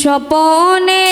স্বপনে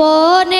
স্বপনে